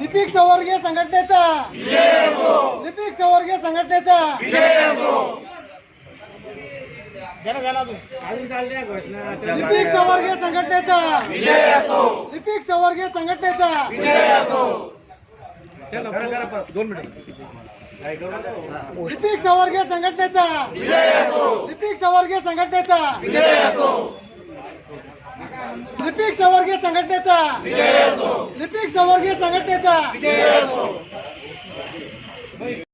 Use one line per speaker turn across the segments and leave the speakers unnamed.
लिपिक संवर्गीय संघटनेचा. लिपिक संवर्गीय संघटनेचा. लिपिक संवर्गीय संघटनेचा. लिपिक संवर्गीय संघटनेचा. लिपिक संवर्गीय संघटनेचा. लिपिक संवर्गीय संघटनेचा. लिपिक संवर्गीय संघटनेचा. लिपिक संवर्गीय संघटनेचा.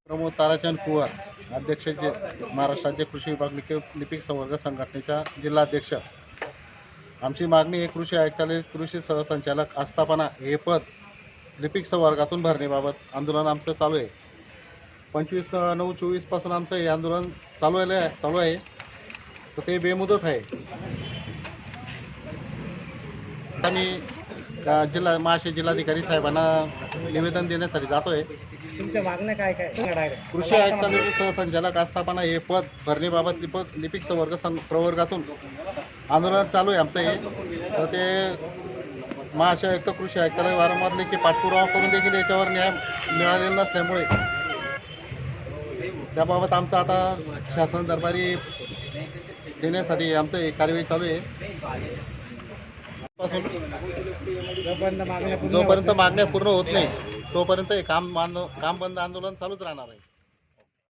प्रमोद ताराचंद कुवर अध्यक्ष जे महाराष्ट्र राज्य कृषी विभाग लिपिक संवर्ग संघटनेचा जिल्हाध्यक्ष. आमची मागणी आहे कृषी आयुक्तालय कृषी सहसंचालक आस्थापना हे पद लिपिक संवर्गातून भरण्याबाबत आंदोलन आमचं चालू आहे. पंचवीस नऊ चोवीसपासून आमचं हे आंदोलन चालू आहे चालू आहे. तर ते बेमुदत आहे. आम्ही जिल्हा महाशय जिल्हाधिकारी साहेबांना निवेदन देण्यासाठी जातो आहे
तुमच्या मागण्या काय काय?
कृषी आयुक्तालयाचे सहसंचालक आस्थापना हे पद भरण्याबाबत लिपक लिपिक संवर्ग सं प्रवर्गातून आंदोलन चालू आहे आमचं हे. तर ते महाशय आयुक्त कृषी आयुक्तालय वारंवार लेखी पाठपुरावा करून देखील याच्यावर न्याय मिळालेला नसल्यामुळे त्याबाबत आमचं आता शासन दरबारी देण्यासाठी आमचं हे कार्यवाही चालू आहे पासून
जोपर्यंत मागण्या पूर्ण
जोपर्यंत मागण्या पूर्ण होत नाही तोपर्यंत हे काम मान- काम बंद आंदोलन चालूच राहणार आहे.